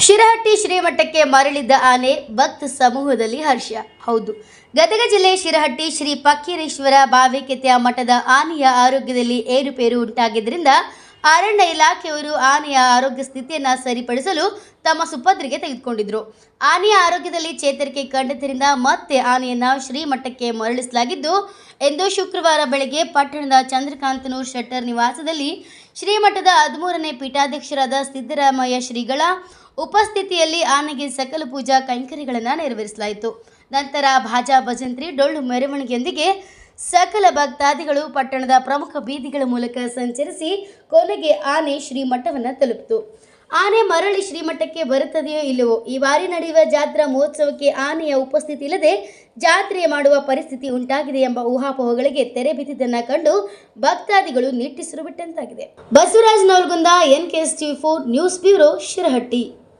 ಶಿರಹಟ್ಟಿ ಶ್ರೀಮಠಕ್ಕೆ ಮರಳಿದ್ದ ಆನೆ ಭಕ್ತ ಸಮೂಹದಲ್ಲಿ ಹರ್ಷ. ಹೌದು, ಗದಗ ಜಿಲ್ಲೆ ಶಿರಹಟ್ಟಿ ಶ್ರೀ ಪಕ್ಕೀರೇಶ್ವರ ಭಾವಿಕೆತೆಯ ಮಠದ ಆನೆಯ ಆರೋಗ್ಯದಲ್ಲಿ ಏರುಪೇರು ಉಂಟಾಗಿದ್ದರಿಂದ ಅರಣ್ಯ ಇಲಾಖೆಯವರು ಆನೆಯ ಆರೋಗ್ಯ ಸ್ಥಿತಿಯನ್ನು ಸರಿಪಡಿಸಲು ತಮ್ಮ ಸುಪತ್ರಿಗೆ ತೆಗೆದುಕೊಂಡಿದ್ರು. ಆನೆಯ ಆರೋಗ್ಯದಲ್ಲಿ ಚೇತರಿಕೆ ಕಂಡಿದ್ದರಿಂದ ಮತ್ತೆ ಆನೆಯನ್ನು ಶ್ರೀಮಠಕ್ಕೆ ಮರಳಿಸಲಾಗಿದ್ದು ಎಂದು ಶುಕ್ರವಾರ ಬೆಳಗ್ಗೆ ಪಟ್ಟಣದ ಚಂದ್ರಕಾಂತನೂರ್ ಶೆಟ್ಟರ್ ನಿವಾಸದಲ್ಲಿ ಶ್ರೀಮಠದ ಹದಿಮೂರನೇ ಪೀಠಾಧ್ಯಕ್ಷರಾದ ಸಿದ್ದರಾಮಯ್ಯ ಶ್ರೀಗಳ ಉಪಸ್ಥಿತಿಯಲ್ಲಿ ಆನೆಗೆ ಸಕಲ ಪೂಜಾ ಕೈಂಕರ್ಯಗಳನ್ನು ನೆರವೇರಿಸಲಾಯಿತು. ನಂತರ ಭಾಜಾ ಭಜಂತ್ರಿ ಡೊಳ್ಳು ಮೆರವಣಿಗೆಯೊಂದಿಗೆ ಸಕಲ ಭಕ್ತಾದಿಗಳು ಪಟ್ಟಣದ ಪ್ರಮುಖ ಬೀದಿಗಳ ಮೂಲಕ ಸಂಚರಿಸಿ ಕೊನೆಗೆ ಆನೆ ಶ್ರೀಮಠವನ್ನು ತಲುಪಿತು. ಆನೆ ಮರಳಿ ಶ್ರೀಮಠಕ್ಕೆ ಬರುತ್ತದೆಯೋ ಇಲ್ಲವೋ, ಈ ಬಾರಿ ನಡೆಯುವ ಜಾತ್ರಾ ಮಹೋತ್ಸವಕ್ಕೆ ಆನೆಯ ಉಪಸ್ಥಿತಿ ಇಲ್ಲದೆ ಜಾತ್ರೆ ಮಾಡುವ ಪರಿಸ್ಥಿತಿ ಉಂಟಾಗಿದೆ ಎಂಬ ಊಹಾಪೋಹಗಳಿಗೆ ತೆರೆ ಬಿದ್ದಿದ್ದನ್ನು ಕಂಡು ಭಕ್ತಾದಿಗಳು ನಿಟ್ಟಿಸಿರು ಬಿಟ್ಟಂತಾಗಿದೆ. Basavaraj Navalgund N K S T four news bureau Shirahatti.